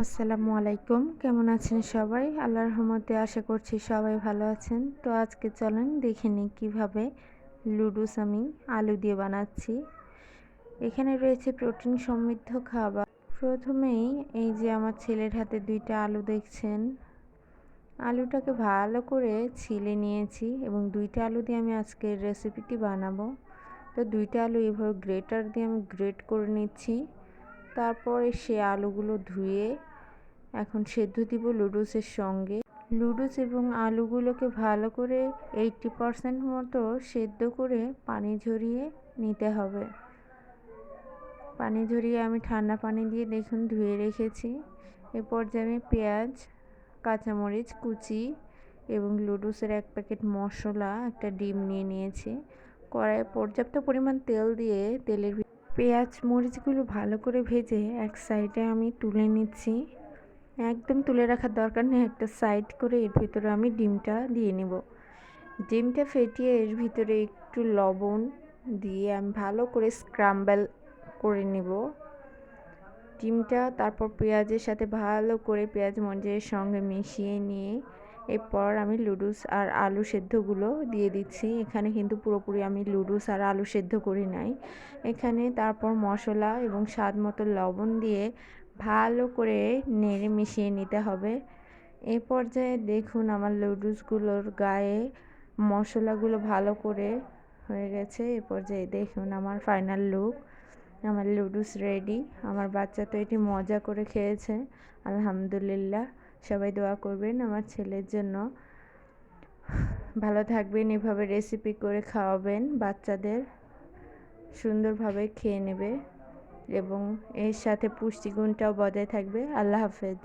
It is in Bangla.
আসসালামু আলাইকুম। কেমন আছেন সবাই? আল্লাহর রহমতে আশা করছি সবাই ভালো আছেন। তো আজকে চলেন দেখে নিই কীভাবে লুডুস আমি আলু দিয়ে বানাচ্ছি। এখানে রয়েছে প্রোটিন সমৃদ্ধ খাবার। প্রথমেই এই যে আমার ছেলের হাতে দুইটা আলু দেখছেন। আলুটাকে ভালো করে ছিলে নিয়েছি এবং দুইটা আলু দিয়ে আমি আজকের রেসিপিটি বানাবো। তো দুইটা আলু এভাবে গ্রেটার দিয়ে আমি গ্রেট করে নিচ্ছি। তারপরে সে আলুগুলো ধুয়ে এখন সেদ্ধ দিব লুডুসের সঙ্গে। লুডুস এবং আলুগুলোকে ভালো করে এইটটি পারসেন্ট মতো সেদ্ধ করে পানি ঝরিয়ে নিতে হবে। পানি ঝরিয়ে আমি ঠান্ডা পানি দিয়ে দেখুন ধুয়ে রেখেছি। এ পর্যায়ে আমি পেঁয়াজ, কাঁচামরিচ, কুচি এবং লুডুসের এক প্যাকেট মশলা, একটা ডিম নিয়ে নিয়েছি। কড়াইয়ে পর্যাপ্ত পরিমাণ তেল দিয়ে তেলের পেঁয়াজ মরিচগুলো ভালো করে ভেজে এক সাইডে আমি তুলে নিচ্ছি। একদম তুলে রাখার দরকার নেই, একটা সাইড করে এর ভিতরে আমি ডিমটা দিয়ে নেব। ডিমটা ফেটিয়ে এর ভিতরে একটু লবণ দিয়ে আমি ভালো করে স্ক্রাম্বেল করে নেব। ডিমটা, তারপর পেঁয়াজের সাথে ভালো করে পেঁয়াজ মরিচের সঙ্গে মিশিয়ে নিয়ে এরপর আমি লুডুস আর আলু সেদ্ধগুলো দিয়ে দিচ্ছি। এখানে কিন্তু পুরোপুরি আমি লুডুস আর আলু সেদ্ধ করি নাই। এখানে তারপর মশলা এবং স্বাদ মতো লবণ দিয়ে ভালো করে নেড়ে মিশিয়ে নিতে হবে। এই পর্যায়ে দেখুন আমার লুডুসগুলোর গায়ে মশলাগুলো ভালো করে হয়ে গেছে। এ পর্যায়ে দেখুন আমার ফাইনাল লুক। আমার লুডুস রেডি। আমার বাচ্চা তো এটি মজা করে খেয়েছে। আলহামদুলিল্লাহ। সবাই দোয়া করবেন আমার ছেলের জন্য। ভালো থাকবেন, এভাবে রেসিপি করে খাওয়াবেন বাচ্চাদের। সুন্দরভাবে খেয়ে নেবে এবং এর সাথে পুষ্টিগুণটাও বজায় থাকবে। আল্লাহ হাফেজ।